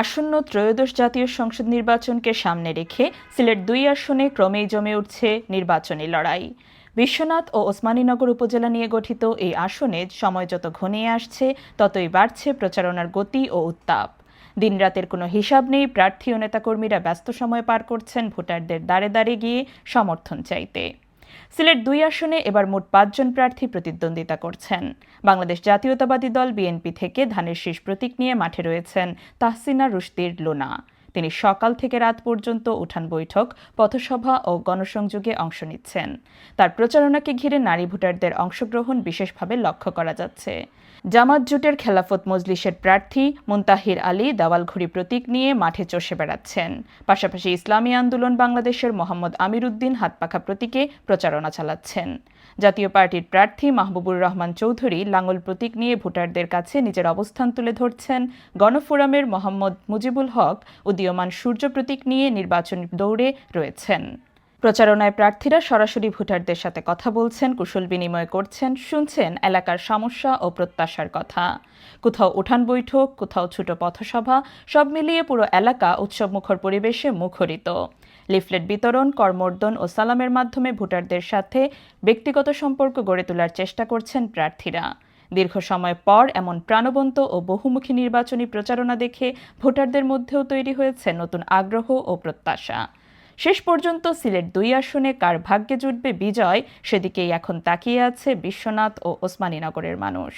আসন্ন ত্রয়োদশ জাতীয় সংসদ নির্বাচনকে সামনে রেখে সিলেট দুই আসনে ক্রমেই জমে উঠছে নির্বাচনী লড়াই। বিশ্বনাথ ও ওসমানীনগর উপজেলা নিয়ে গঠিত এই আসনে সময় যত ঘনিয়ে আসছে, ততই বাড়ছে প্রচারণার গতি ও উত্তাপ। দিনরাতের কোনো হিসাব নেই, প্রার্থী ও নেতাকর্মীরা ব্যস্ত সময় পার করছেন ভোটারদের দাঁড়ে দাঁড়ে গিয়ে সমর্থন চাইতে। সিলেট দুই আসনে এবার মোট পাঁচজন প্রার্থী প্রতিদ্বন্দ্বিতা করছেন। বাংলাদেশ জাতীয়তাবাদী দল বিএনপি থেকে ধানের শীষ প্রতীক নিয়ে মাঠে রয়েছেন তাহসিনা রুশদির লোনা। তিনি সকাল থেকে রাত পর্যন্ত উঠান বৈঠক, পথসভা ও গণসংযোগে অংশ নিচ্ছেন। তার প্রচারণাকে ঘিরে নারী ভোটারদের অংশগ্রহণ বিশেষভাবে লক্ষ্য করা যাচ্ছে। জামাত জোটের খেলাফত মজলিসের প্রার্থী মুন্তাহির আলী দেওয়ালঘড়ি প্রতীক নিয়ে মাঠে চষে বেড়াচ্ছেন। পাশাপাশি ইসলামী আন্দোলন বাংলাদেশের মোহাম্মদ আমির উদ্দিন হাতপাখা প্রতীকে প্রচারণা চালাচ্ছেন। জাতীয় পার্টির প্রার্থী মাহবুবুর রহমান চৌধুরী লাঙ্গল প্রতীক নিয়ে ভোটারদের কাছে নিজের অবস্থান তুলে ধরছেন গণফোরামের মোহাম্মদ মুজিবুল হক উদীয়মান সূর্য প্রতীক নিয়ে নির্বাচনী দৌড়ে রয়েছেন। প্রচারণায় প্রার্থীরা সরাসরি ভোটারদের সাথে কথা বলছেন, কুশল বিনিময় করছেন, শুনছেন এলাকার সমস্যা ও প্রত্যাশার কথা। কোথাও উঠান বৈঠক, কোথাও ছোট পথসভা, সব মিলিয়ে পুরো এলাকা উৎসবমুখর পরিবেশে মুখরিত। লিফলেট বিতরণ, কর্মর্দন ও সালামের মাধ্যমে ভোটারদের সাথে ব্যক্তিগত সম্পর্ক গড়ে তোলার চেষ্টা করছেন প্রার্থীরা। দীর্ঘ সময় পর এমন প্রাণবন্ত ও বহুমুখী নির্বাচনী প্রচারণা দেখে ভোটারদের মধ্যেও তৈরি হয়েছে নতুন আগ্রহ ও প্রত্যাশা। শেষ পর্যন্ত সিলেট দুই আসনে কার ভাগ্যে জুটবে বিজয়, সেদিকেই এখন তাকিয়ে আছে বিশ্বনাথ ও ওসমানীনগরের মানুষ।